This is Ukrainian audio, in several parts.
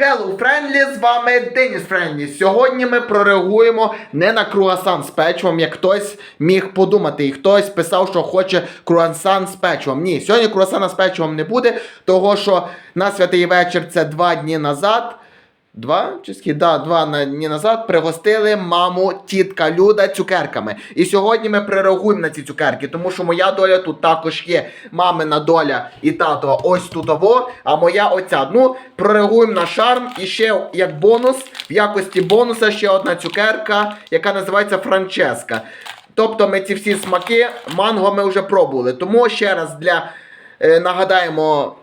Hello, Friendly, з вами Деніс Френлі. Сьогодні ми прореагуємо не на круасан з печивом, як хтось міг подумати, і хтось писав, що хоче круасан з печивом. Ні, сьогодні круасана з печивом не буде, того що на святий вечір це два дні назад. Два чи? Да, два на- дні назад пригостили маму тітка Люда цукерками. І сьогодні ми прореагуємо на ці цукерки, тому що моя доля тут також є. Мамина доля і тато ось тут ово, а моя оця. Ну, прореагуємо на шарм. І ще як бонус, в якості бонуса ще одна цукерка, яка називається Франческа. Тобто ми ці всі смаки, манго ми вже пробували. Тому ще раз для е, нагадаємо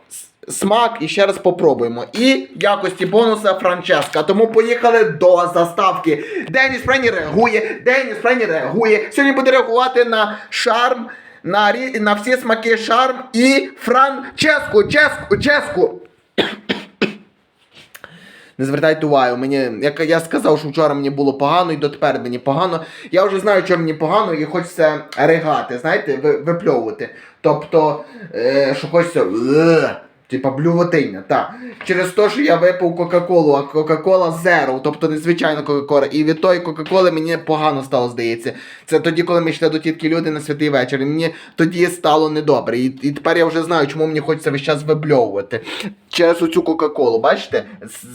смак і ще раз попробуємо. І в якості бонуса Франческа. Тому поїхали до заставки. Деніс Френі реагує, Деніс Френі реагує. Сьогодні буде реагувати на шарм, на, рі- на всі смаки шарм і Франческу, Ческу, Ческу. Не звертайте увагу, мені, як я сказав, що вчора мені було погано і дотепер мені погано. Я вже знаю, що мені погано, і хочеться ригати, знаєте, ви- випльовувати. Тобто, е, що хочеться. Типа блювотиння, так. Через те, що я випив Кока-Колу, а Кока-Кола зеро, тобто незвичайна Кока-Кола. І від тої Кока-Коли мені погано стало, здається. Це тоді, коли ми йшли до тітки люди на святий вечір. І мені тоді стало недобре. І, і тепер я вже знаю, чому мені хочеться весь час вибльовувати. Через оцю Кока-Колу, бачите?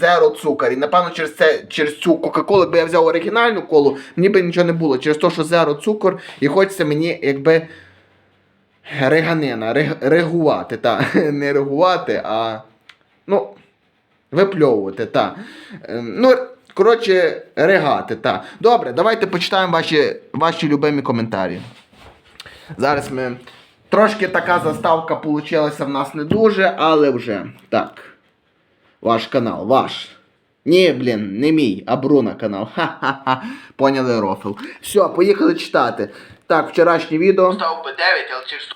Зеро цукор. І напевно через це, через цю Кока-Колу, якби я взяв оригінальну колу, мені би нічого не було. Через те, що зеро цукор, і хочеться мені, якби. Реганина, рег, регувати, та. Не регувати, а. Ну, випльовувати, та. Ем, Ну, коротше, регати, та. Добре, давайте почитаємо ваші, ваші любимі коментарі. Зараз ми. Трошки така заставка получилася в нас не дуже, але вже. Так. Ваш канал, ваш. Ні, блін, не мій, а Бруно канал. Ха-ха-ха. Поняли рофл. Все, поїхали читати. Так, вчорашнє відео. Став би 9, але через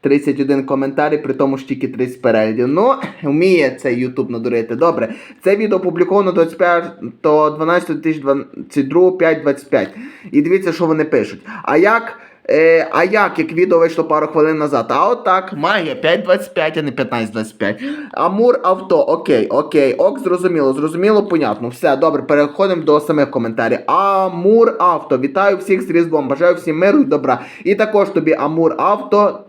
31 коментарі, при тому ж тільки 30 переглядів. Ну, вміє цей YouTube надурити. Добре. Це відео опубліковано 25 12 2022 5.25. І дивіться, що вони пишуть. А як. Е, а як, як відео вийшло пару хвилин назад? А от так, магія 5.25, а не 15.25. Амур авто, окей, окей, ок, зрозуміло, зрозуміло, понятно. Все, добре, переходимо до самих коментарів. Амур авто, вітаю всіх з Різдвом, бажаю всім миру і добра. І також тобі Амур авто.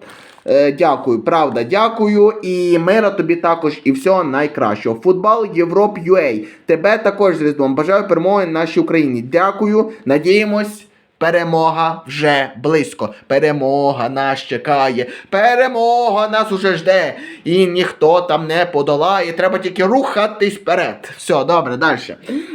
Е, дякую, правда, дякую. І мира тобі також і всього найкращого. Футбол Європ.UA. Тебе також з Різдвом. Бажаю перемоги нашій Україні. Дякую. Надіємось. Перемога вже близько. Перемога нас чекає. Перемога нас уже жде. І ніхто там не подолає. Треба тільки рухатись вперед. Все, добре, далі.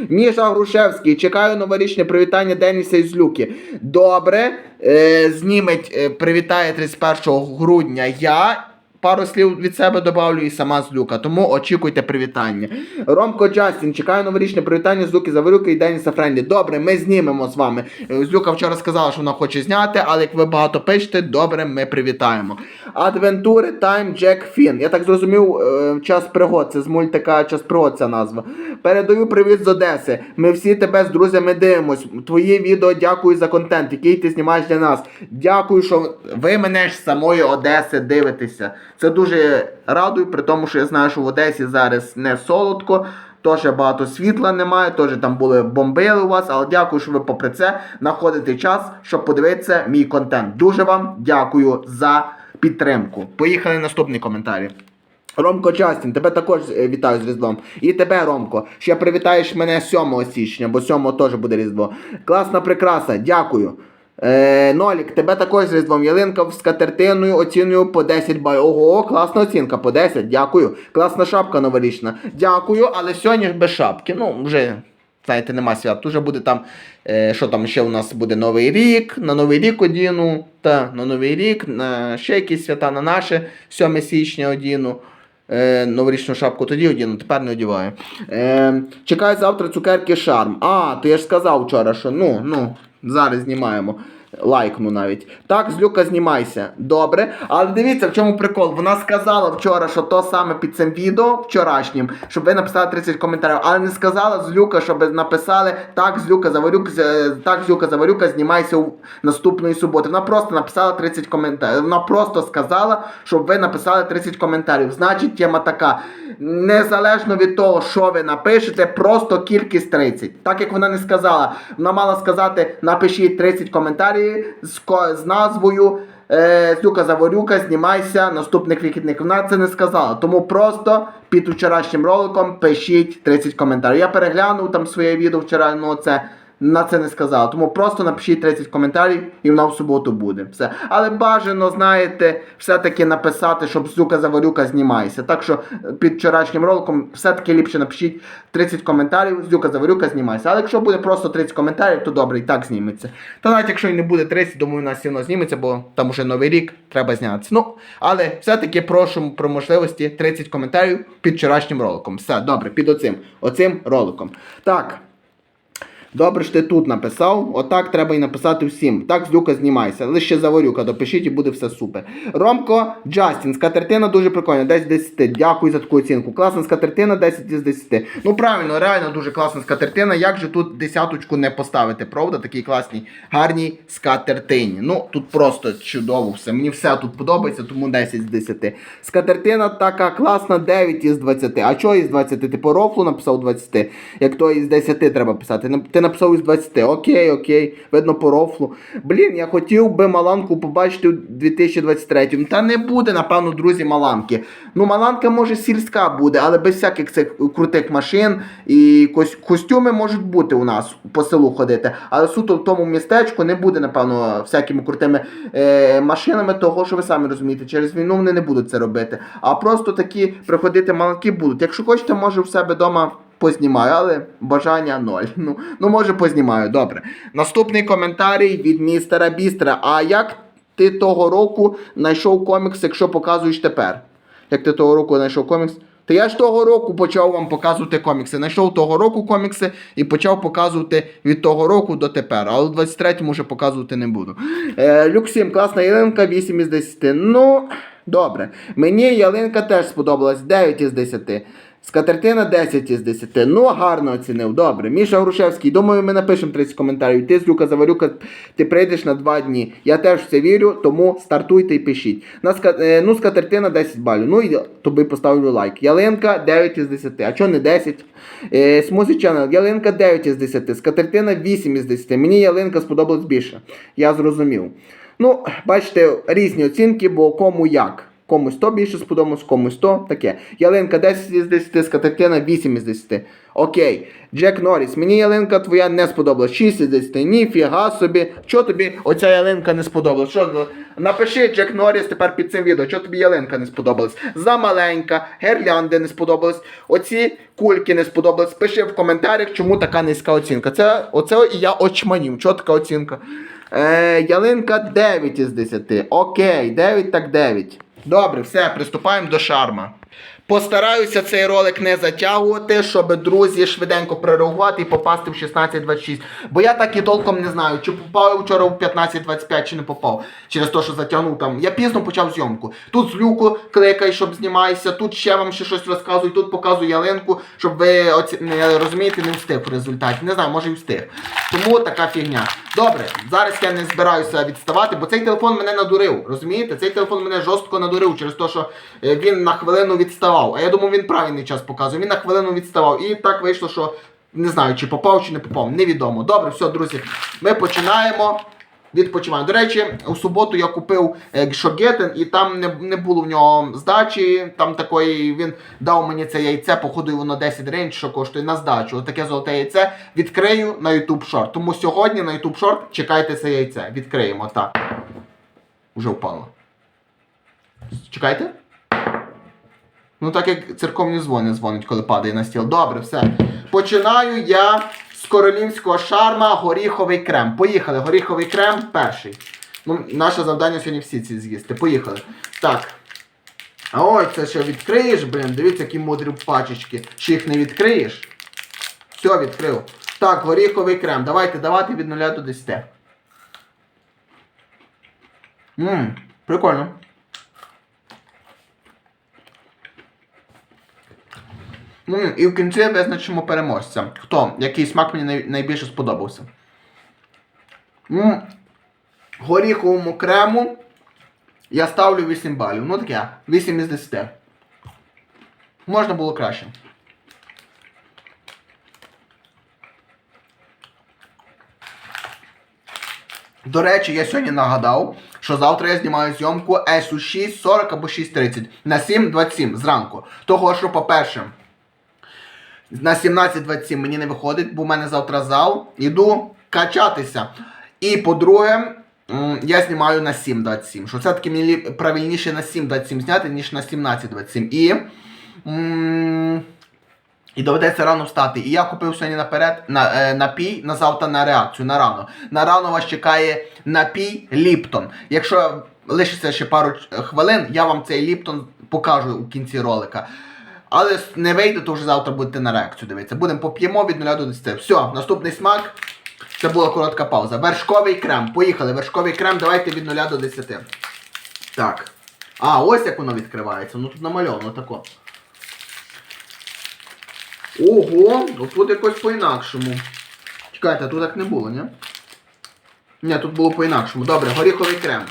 Міша Грушевський. Чекаю новорічне привітання Деніса із Люки. Добре. Е, зніметь, е, привітає 31 грудня я. Пару слів від себе добавлю і сама з Люка, тому очікуйте привітання. Ромко Джастін, чекаю новорічне привітання з Луки Завирюки і Деніса Френдлі. Добре, ми знімемо з вами. Е, З Люка вчора сказала, що вона хоче зняти, але як ви багато пишете, добре, ми привітаємо. Адвентури Тайм Джек Фін. Я так зрозумів, е, час пригод. Це з мультика Час пригод ця назва. Передаю привіт з Одеси. Ми всі тебе з друзями дивимось. Твої відео дякую за контент, який ти знімаєш для нас. Дякую, що ви мене ж з самої Одеси дивитеся. Це дуже радує, при тому, що я знаю, що в Одесі зараз не солодко. Теж багато світла немає, теж там були бомбили у вас, але дякую, що ви попри це знаходите час, щоб подивитися мій контент. Дуже вам дякую за підтримку. Поїхали наступні коментарі. Ромко Джастін, тебе також е, вітаю з Різдвом. І тебе, Ромко, ще привітаєш мене 7 січня, бо 7 теж буде Різдво. Класна прикраса, дякую. Е, Нолік, тебе також з Різдвом. Ялинка з скатертиною оцінюю по 10 бай. Ого, класна оцінка, по 10, дякую. Класна шапка новорічна. Дякую, але сьогодні без шапки. Ну, вже, знаєте, нема свят. Уже буде там, е, що там ще у нас буде Новий рік, на Новий рік одіну, та на Новий рік, на ще якісь свята на наше 7 січня одіну. Е, новорічну шапку тоді одіну, тепер не одіваю. Е, чекаю завтра цукерки шарм. А, то я ж сказав вчора, що ну, ну, зараз знімаємо. Лайкну навіть. Так, злюка, знімайся. Добре. Але дивіться, в чому прикол. Вона сказала вчора, що то саме під цим відео вчорашнім, щоб ви написали 30 коментарів, але не сказала злюка, щоб написали так, злюка заварюка, з- так, злюка заварюка, знімайся у наступної суботи. Вона просто написала 30 коментарів. Вона просто сказала, щоб ви написали 30 коментарів. Значить, тема така. Незалежно від того, що ви напишете, просто кількість 30. Так як вона не сказала, вона мала сказати, напишіть 30 коментарів з, з назвою. Е, Злюка Заворюка, знімайся, наступних вихідних. Вона це не сказала. Тому просто під вчорашнім роликом пишіть 30 коментарів. Я переглянув там своє відео вчора, ну це на це не сказала. Тому просто напишіть 30 коментарів і вона в суботу буде. Все. Але бажано, знаєте, все-таки написати, щоб Злюка Заворюка знімайся. Так що е, під вчорашнім роликом все-таки ліпше напишіть 30 коментарів, Злюка Заворюка знімайся. Але якщо буде просто 30 коментарів, то добре, і так зніметься. Та навіть якщо і не буде 30, думаю, нас одно зніметься, бо там уже новий рік, треба знятися. Ну, але все-таки прошу про можливості 30 коментарів під вчорашнім роликом. Все, добре, під оцим, оцим роликом. Так. Добре, що ти тут написав. Отак треба і написати всім. Так, злюка знімайся. Лише заварюка, допишіть і буде все супер. Ромко Джастін, скатертина дуже прикольна, 10 з 10. Дякую за таку оцінку. Класна скатертина, 10 з 10. Ну правильно, реально дуже класна скатертина. Як же тут десяточку не поставити, правда? Такій класній, гарній скатертині. Ну, тут просто чудово все. Мені все тут подобається, тому 10 з 10. Скатертина така класна, 9 із 20. А чого із 20? Ти по рофлу написав 20. Як то із 10 треба писати. Ти написав із 20. Окей, окей. Видно по рофлу. Блін, я хотів би Маланку побачити у 2023. Та не буде, напевно, друзі, Маланки. Ну, Маланка може сільська буде, але без всяких цих крутих машин і костюми можуть бути у нас по селу ходити. Але суто в тому містечку не буде, напевно, всякими крутими е, машинами, того, що ви самі розумієте, через війну вони не будуть це робити. А просто такі приходити маланки будуть. Якщо хочете, може в себе вдома познімаю, але бажання ноль. Ну, ну може познімаю, добре. Наступний коментарій від містера Бістера. А як ти того року знайшов комікс, якщо показуєш тепер? Як ти того року знайшов комікс? Та я ж того року почав вам показувати комікси. Знайшов того року комікси і почав показувати від того року до тепер. Але в 23-му вже показувати не буду. Е, Люксім, класна ялинка, 8 із 10. Ну, добре. Мені ялинка теж сподобалась 9 із 10. Скатертина 10 із 10. Ну, гарно оцінив. Добре. Міша Грушевський, думаю, ми напишемо 30 коментарів. Ти, Злюка Заварюка, ти прийдеш на 2 дні. Я теж в це вірю, тому стартуйте і пишіть. На ска... е, ну, скатертина 10 балів. Ну і тобі поставлю лайк. Ялинка 9 із 10. А чого не 10? Е, Смузі Channel, ялинка 9 із 10. Скатертина 8 із 10. Мені ялинка сподобалась більше. Я зрозумів. Ну, бачите, різні оцінки, бо кому як. Комусь то більше сподобалось, комусь то таке. Ялинка 10 із 10, скатертина 8 із 10. Окей. Джек Норріс, мені ялинка твоя не сподобалась. 6 із 10. Ніфіга собі. Чого тобі оця ялинка не сподобалась? Що, напиши Джек Норріс тепер під цим відео, чого тобі ялинка не сподобалась? Замаленька, гірлянди не сподобалась, оці кульки не сподобались. Пиши в коментарях, чому така низька оцінка. Це оце і я очманів. Чого така оцінка? Е, ялинка 9 із 10. Окей, 9 так 9. Добре, все, приступаємо до шарма. Постараюся цей ролик не затягувати, щоб друзі швиденько прореагувати і попасти в 16.26. Бо я так і толком не знаю, чи попав я вчора в 15.25, чи не попав. Через те, що затягнув там. Я пізно почав зйомку. Тут з люку кликай, щоб знімайся, тут ще вам ще щось розказую, тут показую ялинку, щоб ви оці... не розумієте, не встиг в результаті. Не знаю, може і встиг. Тому така фігня. Добре, зараз я не збираюся відставати, бо цей телефон мене надурив. Розумієте? Цей телефон мене жорстко надурив через те, що е, він на хвилину відставав. А я думав, він правильний час показує. Він на хвилину відставав. І так вийшло, що не знаю, чи попав, чи не попав. Невідомо. Добре, все, друзі. Ми починаємо. Відпочиваємо. До речі, у суботу я купив е, шогетен, і там не, не було в нього здачі. Там такої він дав мені це яйце, походу воно 10 гривень, що коштує на здачу. Отаке золоте яйце відкрию на YouTube Short. Тому сьогодні на YouTube Short чекайте це яйце. Відкриємо так. Уже впало. Чекайте. Ну, так як церковні дзвони дзвонить, коли падає на стіл. Добре, все. Починаю я з королівського шарма горіховий крем. Поїхали, горіховий крем перший. Ну, наше завдання сьогодні всі ці з'їсти. Поїхали. Так. А ой, це що відкриєш, блін, дивіться, які мудрі пачечки. Чи їх не відкриєш? Все, відкрив. Так, горіховий крем. Давайте давати від 0 до 10. Ммм, прикольно. І в кінці визначимо переможця. Хто? Який смак мені найбільше сподобався? Горіховому крему я ставлю 8 балів. Ну таке, 8 із 10. Можна було краще. До речі, я сьогодні нагадав, що завтра я знімаю зйомку SU 640 або 630 на 7.27 зранку. Того, що, по-перше, на 17.27 мені не виходить, бо в мене завтра зал. Іду качатися. І по-друге, я знімаю на 7.27. Що все-таки мені правильніше на 7.27 зняти, ніж на 17.27. І. і доведеться рано встати. І я купив сьогодні наперед на, е, напій на завтра на реакцію, на рано. На рано вас чекає напій Ліптон. Якщо лишиться ще пару хвилин, я вам цей Ліптон покажу у кінці ролика. Але не вийде, то вже завтра будете на реакцію дивитися. Будемо поп'ємо від 0 до 10. Все, наступний смак. Це була коротка пауза. Вершковий крем. Поїхали. Вершковий крем, давайте від 0 до 10. Так. А, ось як воно відкривається. Ну тут намальовано тако. Ого, ну тут якось по-інакшому. Чекайте, тут так не було, ні? Ні, тут було по-інакшому. Добре, горіховий крем.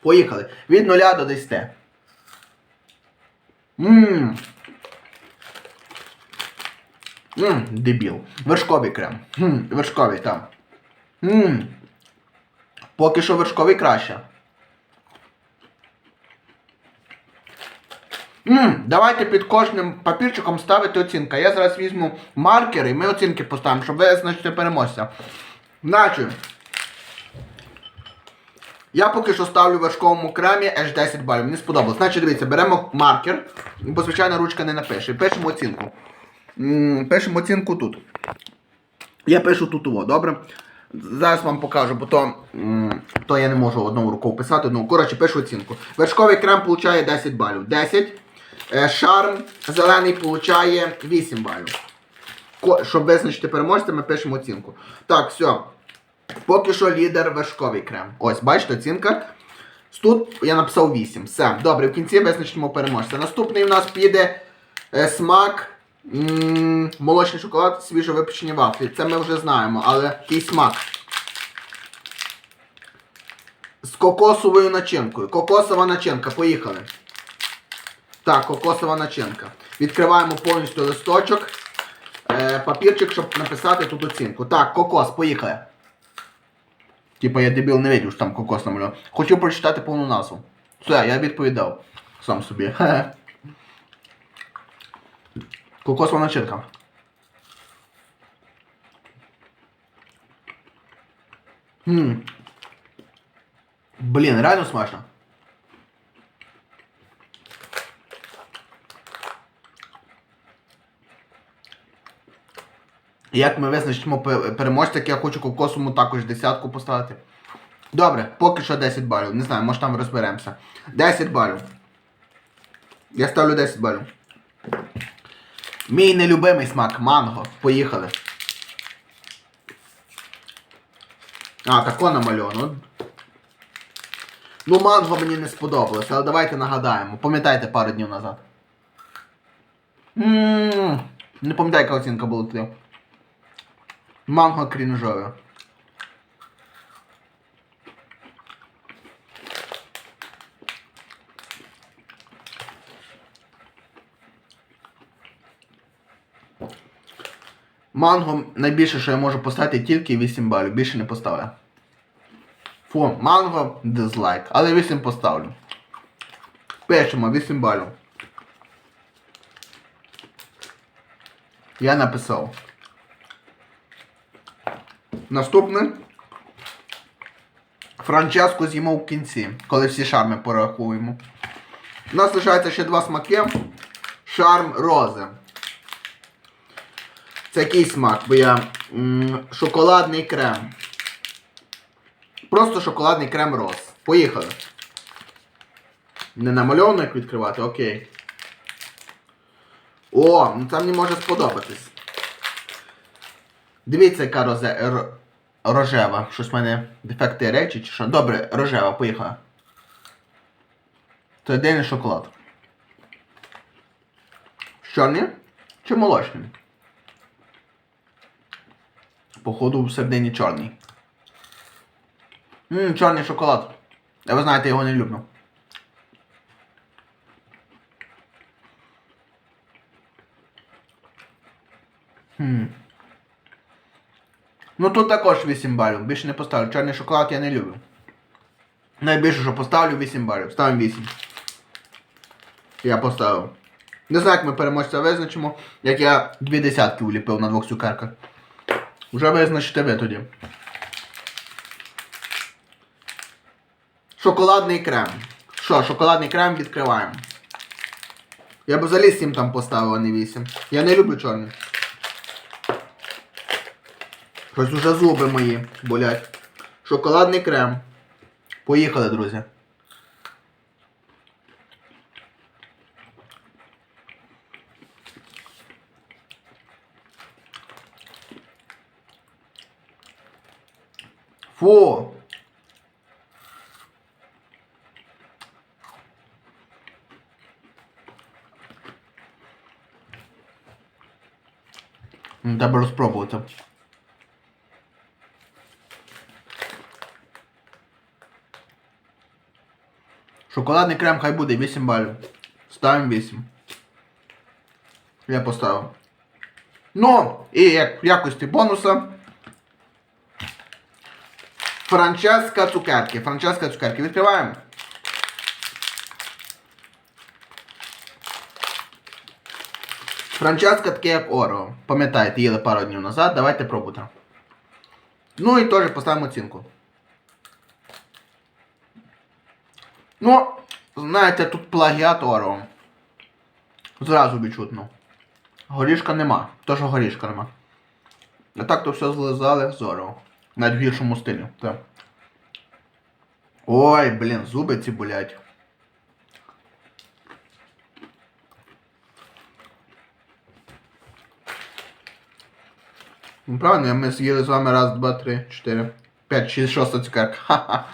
Поїхали. Від 0 до 10. Ммм. Ммм, дебіл. Вершковий крем. Хм, вершковий, так. Ммм. Поки що вершковий краще. Ммм, давайте під кожним папірчиком ставити оцінка. Я зараз візьму маркери і ми оцінки поставимо, щоб визначити переможця. Значить, я поки що ставлю вершковому кремі аж 10 балів. Мені сподобалось. Значить, дивіться, беремо маркер, бо звичайно ручка не напише. Пишемо оцінку. Пишемо оцінку тут. Я пишу тут о, добре? Зараз вам покажу, бо то, то я не можу одною рукою писати. Ну, коротше, пишу оцінку. Вершковий крем получає 10 балів. 10. Е, Шарм зелений получає 8 балів. Щоб визначити переможця, ми пишемо оцінку. Так, все. Поки що лідер вершковий крем. Ось, бачите, оцінка. Тут я написав 8. Все, добре, в кінці визначимо переможця. Наступний у нас піде е, смак. Молочний шоколад, свіжо випечені вафлі. Це ми вже знаємо, але який смак. З кокосовою начинкою. Кокосова начинка, поїхали. Так, кокосова начинка. Відкриваємо повністю листочок. Е, папірчик, щоб написати тут оцінку. Так, кокос, поїхали. Типа я дебіл не видів, що там кокос намалював. Хотів прочитати повну назву. Все, я відповідав. Сам собі. Кокосова начинка. Хм. Блін, реально смачно. Як ми визначимо переможця, я хочу кокосовому також десятку поставити. Добре, поки що 10 балів. Не знаю, може там розберемося. 10 балів. Я ставлю 10 балів. Мій нелюбимий смак манго. Поїхали. А, тако намальовано. Ну, манго мені не сподобалося, але давайте нагадаємо. Пам'ятаєте пару днів назад. Ммм. Не пам'ятаю, яка оцінка була тоді. Манго крінжове. Манго найбільше, що я можу поставити, тільки 8 балів. Більше не поставлю. Фу, манго дизлайк. Але 8 поставлю. Пишемо 8 балів. Я написав. Наступне. Франческо з'їмо в кінці, коли всі шарми порахуємо. У нас лишається ще два смаки. Шарм рози. Це який смак, бо я м, шоколадний крем. Просто шоколадний крем роз. Поїхали. Не намальовано як відкривати, окей. О, ну це мені може сподобатись. Дивіться, яка розе... р- рожева. Щось в мене дефекти речі чи що. Добре, рожева, поїхала. Це єдиний шоколад. Чорний чи молочний? Походу всередині чорний. Ммм, чорний шоколад. А ви знаєте, його не люблю. Хм. Ну тут також 8 балів. Більше не поставлю. Чорний шоколад я не люблю. Найбільше, що поставлю 8 балів. Ставимо 8. Я поставив. Не знаю, як ми переможця визначимо, як я дві десятки уліпив на двох цукерках. Уже визначите ви тоді. Шоколадний крем. Що, шоколадний крем відкриваємо. Я б взагалі 7 там поставив, а не 8. Я не люблю чорний. Щось уже зуби мої болять. Шоколадний крем. Поїхали, друзі. Фу. М, Треба розпробувати. Шоколадний крем хай буде 8 балів. Ставимо 8. Я поставив. Ну, і як в якості бонуса. Франческа цукерки. Франческа цукерки. Відкриваємо. Франческа таке як Орео. Пам'ятаєте, їли пару днів назад. Давайте пробуйте. Ну і теж поставимо оцінку. Ну, знаєте, тут плагіат Орео. Зразу відчутно. Горішка нема. То, що горішка нема. А так то все злизали з Орео. Навіть в гіршому стилі. Так. Ой, блін, зуби ці болять. Ну, правильно, ми з'їли з вами раз, два, три, чотири, п'ять, шість, шоста цукерка. Ха-ха.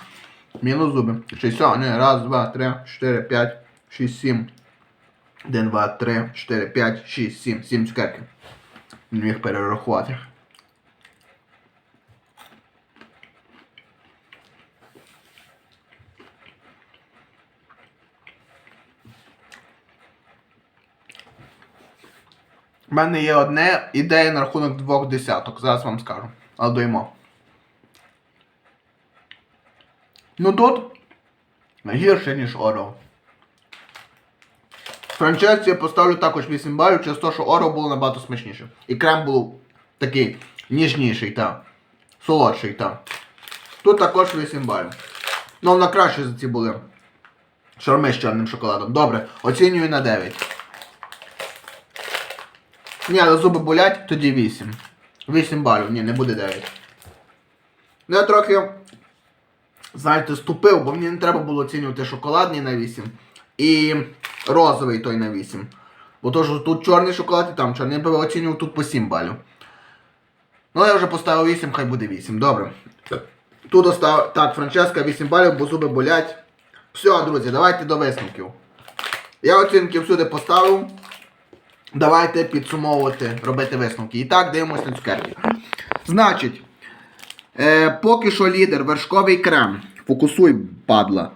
Мінус зуби. Шість, о, ні, раз, два, три, чотири, п'ять, шість, сім. Один, два, три, чотири, п'ять, шість, сім. Сім цукерки. Не міг перерахувати. У мене є одне ідея на рахунок двох десяток. Зараз вам скажу. Але доїмо. Ну тут гірше, ніж Орео. Франчесці я поставлю також 8 балів через те, що Орео було набагато смачніше. І крем був такий ніжніший, та. Солодший, та. Тут також 8 балів. Ну, воно краще за ці були. Шарми з чорним шоколадом. Добре, оцінюю на 9. Ні, але зуби болять, тоді 8. 8 балів, ні, не буде 9. Ну я трохи, знаєте, ступив, бо мені не треба було оцінювати шоколадний на 8 і розовий той на 8. Бо то, що тут чорний шоколад і там чорний, я би оцінював тут по 7 балів. Ну я вже поставив 8, хай буде 8. Добре. Тут остав... Так, Франческа 8 балів, бо зуби болять. Все, друзі, давайте до висновків. Я оцінки всюди поставив. Давайте підсумовувати, робити висновки. І так, дивимося на цукерки. Значить, е, поки що лідер вершковий крем. Фокусуй, падла.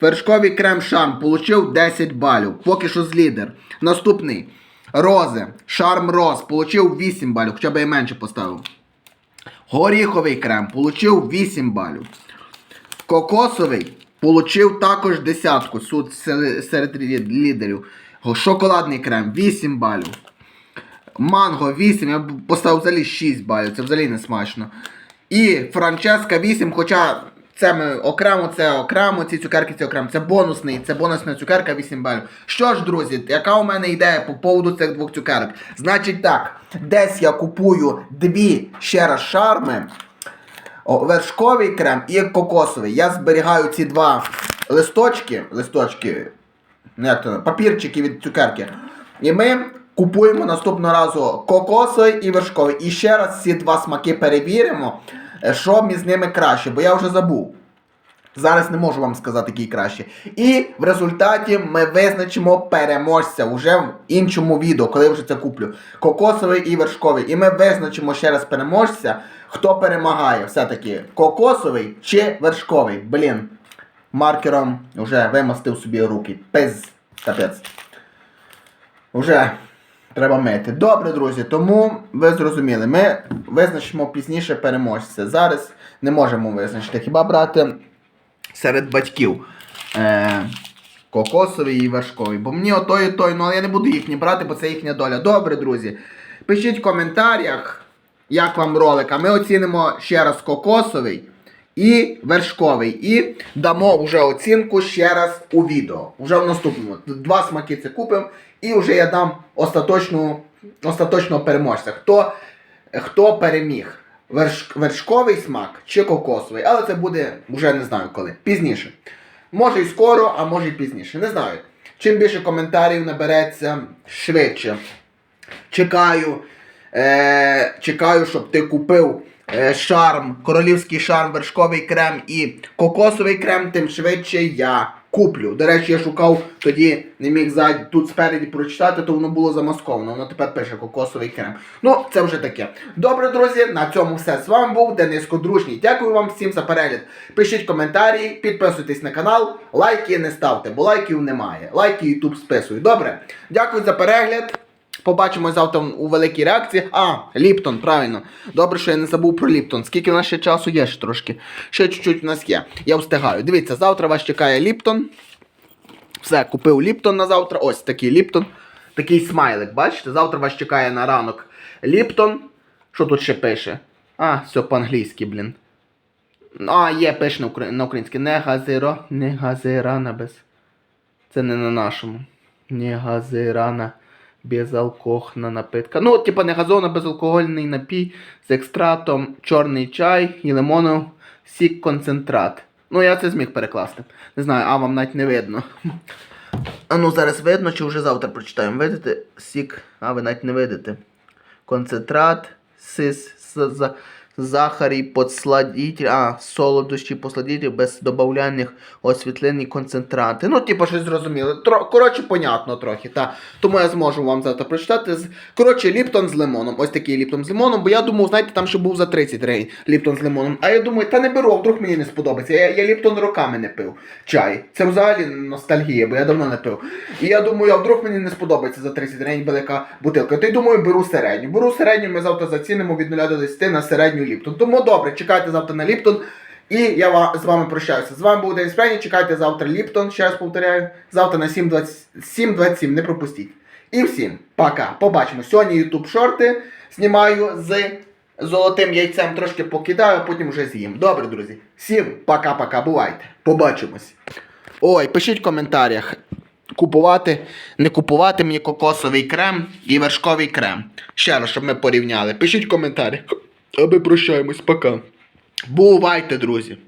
Вершковий крем шарм получив 10 балів. Поки що з лідер. Наступний. Розе. Шарм Роз получив 8 балів, хоча б я менше поставив. Горіховий крем получив 8 балів. Кокосовий получив також десятку серед лідерів. Шоколадний крем 8 балів. Манго 8, я поставив взагалі 6 балів, це взагалі не смачно. І Франческа 8, хоча це ми окремо, це окремо, ці цукерки це окремо. Це бонусний, це бонусна цукерка 8 балів. Що ж, друзі, яка у мене ідея по поводу цих двох цукерок? Значить так, десь я купую дві ще раз шарми. О, вершковий крем і кокосовий. Я зберігаю ці два листочки, листочки, як то, папірчики від цукерки. І ми купуємо наступного разу кокосовий і вершковий. І ще раз ці два смаки перевіримо. е, що між ними краще, бо я вже забув. Зараз не можу вам сказати, який краще. І в результаті ми визначимо переможця уже в іншому відео, коли вже це куплю. Кокосовий і вершковий. І ми визначимо ще раз переможця, хто перемагає все-таки кокосовий чи вершковий. Блін. Маркером вже вимастив собі руки. Пиз. Капець. Уже треба мити. Добре, друзі, тому ви зрозуміли, ми визначимо пізніше переможця. Зараз не можемо визначити. Хіба брати серед батьків е, кокосовий і вершковий. Бо мені отой і той, ну але я не буду їхні брати, бо це їхня доля. Добре, друзі. Пишіть в коментарях, як вам ролик. А ми оцінимо ще раз кокосовий і вершковий. І дамо вже оцінку ще раз у відео. Вже в наступному. Два смаки це купимо. І вже я дам остаточну, остаточного переможця. Хто, хто переміг? Верш, вершковий смак чи кокосовий. Але це буде вже не знаю коли. Пізніше. Може і скоро, а може і пізніше. Не знаю. Чим більше коментарів набереться швидше. Чекаю. Е, чекаю, щоб ти купив шарм, королівський шарм, вершковий крем і кокосовий крем, тим швидше я куплю. До речі, я шукав тоді, не міг ззаді, тут спереді прочитати, то воно було замасковано. Воно тепер пише кокосовий крем. Ну, це вже таке. Добре, друзі, на цьому все. З вами був Денис Кодрушній. Дякую вам всім за перегляд. Пишіть коментарі, підписуйтесь на канал, лайки не ставте, бо лайків немає. Лайки YouTube списую. Добре. Дякую за перегляд. Побачимо завтра у великій реакції. А, Ліптон, правильно. Добре, що я не забув про Ліптон. Скільки в нас ще часу є ще трошки. Ще чуть-чуть у нас є. Я встигаю. Дивіться, завтра вас чекає Ліптон. Все, купив Ліптон на завтра. Ось такий Ліптон. Такий смайлик, бачите? Завтра вас чекає на ранок Ліптон. Що тут ще пише? А, все по-англійськи, блін. А, є, пише на, укра... на українське. Не газиро, не газирана без. Це не на нашому. Не газирана безалкохна напитка. Ну, типа не газовано безалкогольний напій з екстратом чорний чай і лимонов сік концентрат. Ну, я це зміг перекласти. Не знаю, а вам навіть не видно. А ну зараз видно, чи вже завтра прочитаємо. Видите? Сік, а ви навіть не видите. Концентрат, сис, с, за, захарі, подсладитель, а, солодощі, посладитель, без добавляних освітлень і концентрати. Ну, типу, щось зрозуміло. Тро, коротше, понятно трохи, та. Тому я зможу вам завтра прочитати. Коротше, ліптон з лимоном. Ось такий ліптон з лимоном, бо я думав, знаєте, там ще був за 30 гривень ліптон з лимоном. А я думаю, та не беру, вдруг мені не сподобається. Я, я ліптон роками не пив. Чай. Це взагалі ностальгія, бо я давно не пив. І я думаю, а вдруг мені не сподобається за 30 гривень велика бутилка. То й думаю, беру середню. Беру середню, ми завтра зацінимо від 0 до 10 на середню ліптон. Тому добре, чекайте завтра на ліптон. І я з вами прощаюся. З вами був Денис Пряні. Чекайте завтра Ліптон, ще раз повторяю. Завтра на 7.27, не пропустіть. І всім пока. Побачимо. Сьогодні YouTube шорти знімаю з золотим яйцем, трошки покидаю, а потім вже з'їм. Добре, друзі. Всім пока-пока. Бувайте. Побачимось. Ой, пишіть в коментарях. Купувати, не купувати мені кокосовий крем і вершковий крем. Ще раз, щоб ми порівняли. Пишіть в коментарях. А ми прощаємось, пока. Бувайте, друзі.